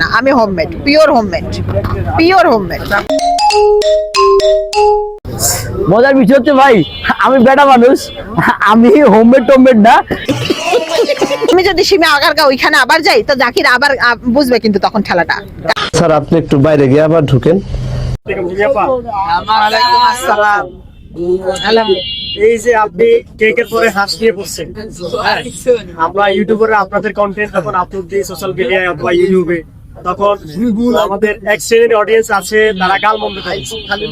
না আমি homemade pure homemade pure homemade মজার বিষয় হচ্ছে ভাই আমি বেটা মানুষ আমি হোমমেড টোমমেড না। আমি যদি সীমা আগারগা ওইখানে আবার যাই তো জাকির আবার বুঝবে কিন্তু তখন খেলাটা স্যার আপনি একটু বাইরে গিয়ে আবার ঢুকেন। এই যে আপনি কেকের পরে হাঁস নিয়ে বসছেন। আমরা ইউটিউবারে আপনাদের কন্টেন্ট যখন আপলোড দিই সোশ্যাল মিডিয়ায় অথবা ইউটিউবে তখন আমাদের এক শ্রেণির অডিয়েন্স আছে, তারা গাল মন্দ করে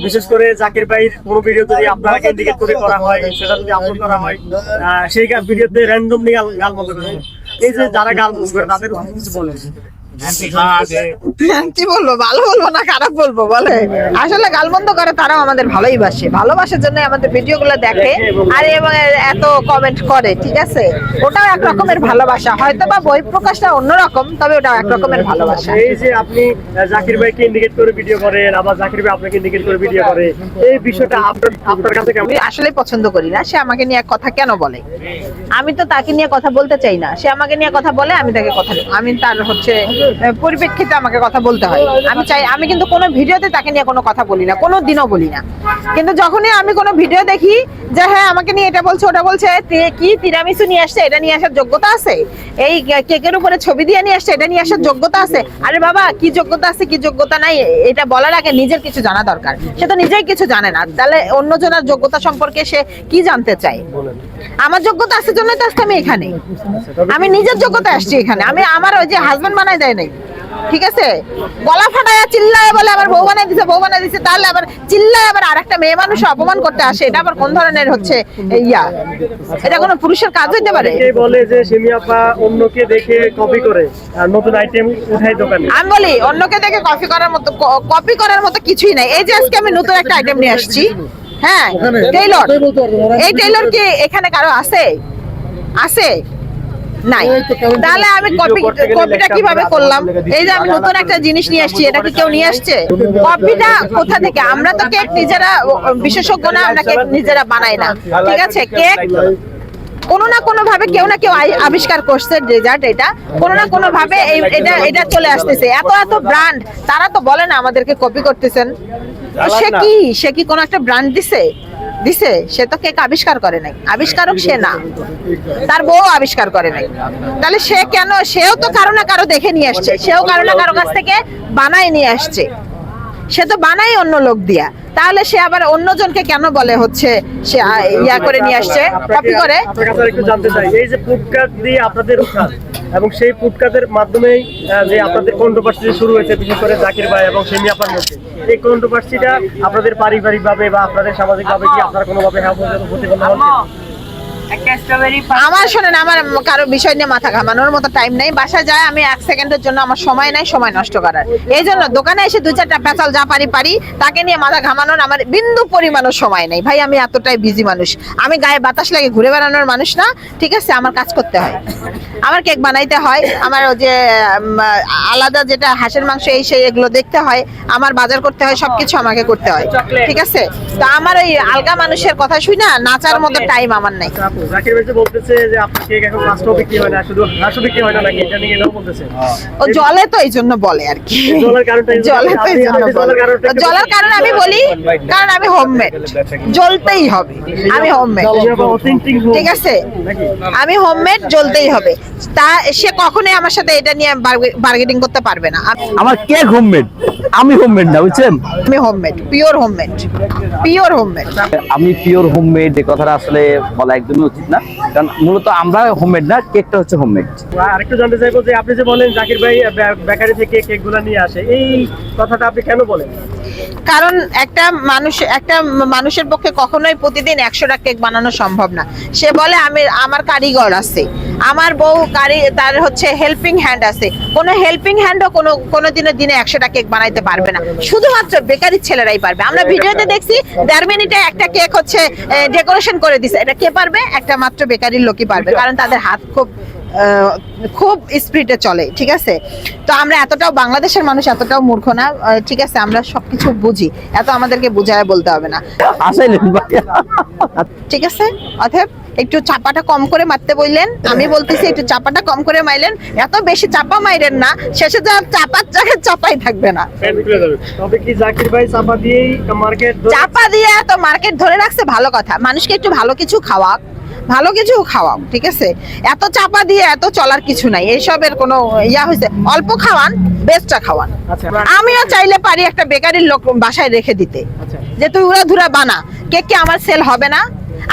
বিশেষ করে জাকির ভাইয়ের কোনো ভিডিও যদি আপনারা ইন্ডিকেট করে করা হয়, সেটা যদি আপলোড করা হয় সেই ভিডিওতে র্যান্ডমলি গাল মন্দ করে এই যে যারা গাল মন্দ করে তাদের কিছু বলে। কি বলব ভালো বলব না খারাপ বলব বলে? আসলে গালমন্দ করে তারাও আমাদের ভালোই বাসে। ভালোবাসার জন্য আমাদের ভিডিও গুলো দেখে আর এবং এত কমেন্ট করে ঠিক আছে? ওটাও এক রকমের ভালোবাসা। হয়তো বা বই প্রকাশটা অন্যরকম তবে ওটাও এক রকমের ভালোবাসা। এই যে আপনি জাকির ভাইকে ইন্ডিকেট করে ভিডিও করেন আবার জাকির ভাই আপনাকে ইন্ডিকেট করে ভিডিও করে এই বিষয়টা আপনার আপনার কাছে কেমন? আমি আসলে পছন্দ করি না সে আমাকে নিয়ে এক কথা কেন বলে? আমি তো তাকে নিয়ে কথা বলতে চাই না। সে আমাকে নিয়ে কথা বলে আমি তাকে কথা আমি তার হচ্ছে পরিপ্রেক্ষিতে আমাকে কথা বলতে হয়। আমি চাই, আমি কিন্তু কোনো ভিডিওতে তাকে নিয়ে কোনো কথা বলি না, কোনো দিনও বলি না। কিন্তু যখনই আমি কোনো ভিডিও দেখি যে হ্যাঁ আমাকে নিয়ে এটা বলছে, ওটা বলছে কি তিরামিসু নিয়ে আসছে, এটা নিয়ে আসার যোগ্যতা আছে? এই কেকের উপরে ছবি দিয়ে নিয়ে আসছে, এটা নিয়ে আসার যোগ্যতা আছে? আরে বাবা, কি যোগ্যতা আছে, কি যোগ্যতা নাই, এটা বলার আগে নিজের কিছু জানা দরকার। সে তো নিজেই কিছু জানে না। তাহলে অন্যজনের যোগ্যতা সম্পর্কে সে কি জানতে চায়? আমার যোগ্যতা আছে জন্য তো আজকে আমি এখানে। আমি নিজের যোগ্যতা আসছি এখানে। আমি আমার ওই যে হাজবেন্ড বানাই দেয় নাই। ঠিক আছে? গলা ফাটায় চিল্লায় বলে আবার বউ বানাই দিছে বউ বানাই দিছে তাহলে আবার চিল্লায় আবার আরেকটা মেয়ে মানুষ অপমান করতে আসে। এটা আবার কোন ধরনের হচ্ছে ইয়া? এটা কোনো পুরুষের কাজ হইতে পারে? বলে যে সিমি আপা অন্যকে দেখে কপি করে আর নতুন আইটেম উঠাই দোকানে। আমি বলি অন্যকে দেখে কপি করার মতো কপি করার মতো কিছুই নাই। এই যে আজকে আমি নতুন একটা আইটেম নিয়ে আসছি। হ্যাঁ টেইলর এই টেইলর কি এখানে কারও আছে? আছে? নাই। তাহলে আমি কপি কপিটা কীভাবে করলাম? এই যে আমি নতুন একটা জিনিস নিয়ে আসছি এটা কি কেউ নিয়ে আসছে? কপিটা কোথা থেকে? আমরা তো কেক নিজেরা বিশেষজ্ঞ না আমরা কেক নিজেরা বানাই না। ঠিক আছে? কেক কোনো না কোনো ভাবে কেউ না কেউ আবিষ্কার করছে ডেজার্ট এটা। কোনো না কোনো ভাবে এই- এটা এটা চলে আসতেছে। এত এত ব্র্যান্ড তারা তো বলে না আমাদেরকে কপি করতেছেন। সে কি? সে কি কোনো একটা ব্র্যান্ড দিছে? দিছে, সে তো কেক আবিষ্কার করে নাই। আবিষ্কারক সে না। তার বউ আবিষ্কার করে নাই। তাহলে সে কেন, সেও তো কারও না কারও দেখে নিয়ে আসছে। সেও কারও না কারও কাছ থেকে বানায় নিয়ে আসছে। সে তো বানাই অন্য লোক দিয়া। তাহলে সে আবার অন্যজনকে কেন বলে হচ্ছে সে ইয়া করে নিয়ে আসছে? কপি করে? একটু জানতে চাই। এই যে ফুডকার্ট দিয়ে আপনাদের এবং সেই ফুডকার্টের মাধ্যমেই যে আপনাদের কন্ট্রোভার্সি শুরু হয়েছে, বিশেষ করে জাকির ভাই এবং সেমি আপার মধ্যে এই কন্ট্রোভার্সিটা আপনাদের পারিবারিকভাবে বা আপনাদের সামাজিকভাবে কি আপনারা কোনোভাবে হ্যাঁ প্রতিবন্ধ হন আমার শোনেন আমার কারও বিষয় নিয়ে মাথা ঘামানোর মতো টাইম নেই। বাসা যায় আমি এক সেকেন্ডের জন্য আমার সময় নাই সময় নষ্ট করার। এই জন্য দোকানে এসে দুই চারটা পেঁচাল যা পারি পারি তাকে নিয়ে মাথা ঘামানোর আমার বিন্দু পরিমাণও সময় নেই। ভাই আমি এতটাই বিজি মানুষ। আমি গায়ে বাতাস লাগে ঘুরে বেড়ানোর মানুষ না। ঠিক আছে আমার কাজ করতে হয়। আমার কেক বানাইতে হয়। আমার ওই যে আলাদা যেটা হাঁসের মাংস এই সেই এগুলো দেখতে হয়। আমার বাজার করতে হয় সবকিছু আমাকে করতে হয়। ঠিক আছে? তো আমার ওই আলগা মানুষের কথা শুই না নাচার মতো টাইম আমার নাই। জাকির ভাই বলতেছে যে আপনার কেক এখন মাছটাও বিক্রি হয় না শুধু হাঁসও বিক্রি হয় না নাকি? এটা নিয়ে এটাও বলতেছে। ও জলে তো এই জন্য বলে আর কি। জলের কারণটা জলে তো এই জন্য জলের কারণটা একটু- জলের কারণ আমি বলি কারণ আমি হোমমেড জ্বলতেই হবে। আমি হোমমেড। ঠিক আছে? আমি হোমমেড জ্বলতেই হবে। তা সে কখনোই আমার সাথে এটা নিয়ে বার্গেটিং করতে পারবে না। আমি- আমার কেক হোমমেড আমি হোমমেড না বুঝছেন? আমি homemade pure homemade pure homemade আমি পিওর হোমমেড এই কথাটা আসলে বলা একদমই উচিত না। কারণ মূলত আমরা হোমমেড না কেকটা হচ্ছে হোমমেড আরেকটু জানতে চাইব যে আপনি যে বলেন জাকির ভাই বেকারি থেকে কেকগুলা নিয়ে আসে এই কথাটা আপনি কেন বলেন? কারণ একটা মানুষ একটা মানুষের পক্ষে কখনোই প্রতিদিন একশোটা কেক বানানো সম্ভব না। সে বলে আমি আমার কারিগর আছে। আমার বউ কারি তার হচ্ছে হেল্পিং হ্যান্ড আছে। কোনো হেল্পিং হ্যান্ডও কোনো কোনো দিনের দিনে একশোটা কেক বানাইতে পারবে না। শুধুমাত্র বেকারির ছেলেরাই পারবে। আমরা ভিডিওতে দেখছি দেড় মিনিটে একটা কেক হচ্ছে ডেকোরেশন করে দিছে। এটা কে পারবে? একটা মাত্র বেকারির লোকই পারবে কারণ তাদের হাত খুব খুব স্পিডে চলে ঠিক আছে? তো আমরা এতটাও বাংলাদেশের মানুষ এতটাও মূর্খ না ঠিক আছে আমরা সবকিছু বুঝি এত আমাদেরকে বুঝায় বলতে হবে না। ঠিক আছে? অতএব একটু চাপাটা কম করে মারতে বললেন আমি বলতেছি একটু চাপাটা কম করে মাইলেন এত বেশি চাপা মাইরেন না শেষে যা চাপার জায়গায় চাপাই থাকবে না। তবে কি জাকির ভাই চাপা দিয়েই মার্কেট চাপা দিয়ে তো মার্কেট ধরে রাখছে ভালো কথা। মানুষকে একটু ভালো কিছু খাওয়াক। ভালো কিছু খাওয়াও ঠিক আছে? এত চাপা দিয়ে এত চলার কিছু নাই এইসবের কোনো ইয়া হয়েছে অল্প খাওয়ান বেস্টটা খাওয়ান। আচ্ছা। আমিও চাইলে পারি একটা বেকারির লোক বাসায় রেখে দিতে। আচ্ছা। যে তুই উড়া ধুরা বানা কেক কি আমার সেল হবে না?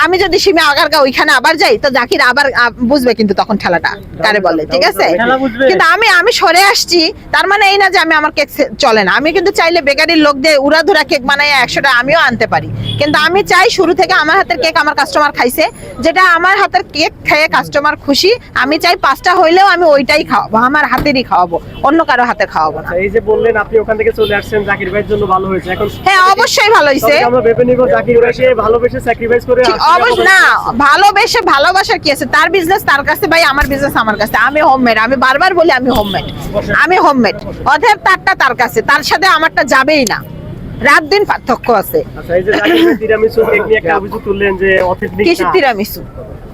আমি যদি সীমে আগারগা ওইখানে আবার যাই তো জাকির আবার বুঝবে কিন্তু তখন ঠেলাটা কারে বলে ঠিক আছে? কিন্তু আমি আমি সরে আসছি তার মানে এই না যে আমি আমার কেক চলে না। আমি কিন্তু চাইলে বেকারির লোক দিয়ে উড়াধুরা কেক বানাই একশোটা আমিও আনতে পারি। কিন্তু আমি চাই শুরু থেকে আমার হাতের কেক আমার কাস্টমার খাইছে যেটা আমার হাতের কেক খেয়ে কাস্টমার খুশি আমি চাই পাঁচটা হইলেও আমি ওইটাই খাওয়াবো আমার হাতেরই খাওয়াবো অন্য কারও হাতে খাওয়াবো না। আচ্ছা, এই যে বললেন আপনি ওখান থেকে চলে আসছেন জাকির ভাইয়ের জন্য ভালো হয়েছে। এখন হ্যাঁ অবশ্যই ভালো হয়েছে আমরা ভেবে নিব জাকির ভাইকে ভালোবেসে স্যাক্রিফাইস করে ঠিক অবশ্য না ভালোবেসে ভালোবাসার কি আছে? তার বিজনেস তার কাছে ভাই আমার বিজনেস আমার কাছে। আমি হোমমেড আমি বারবার বলি আমি হোমমেড আমি হোমমেড অতএব তারটা তার কাছে তার সাথে আমারটা যাবেই না। রাত দিন পার্থক্য আছে। আচ্ছা তিরামিসু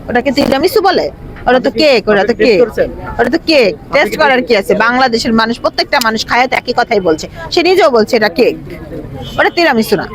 ওটাকে তিরামিসু বলে? ওটা তো কেক ওটা তো কেক ওটা তো কেক টেস্ট করার কি আছে? বাংলাদেশের মানুষ প্রত্যেকটা মানুষ খায় তো একই কথাই বলছে। সে নিজেও বলছে এটা কেক ওটা তিরামিসু না।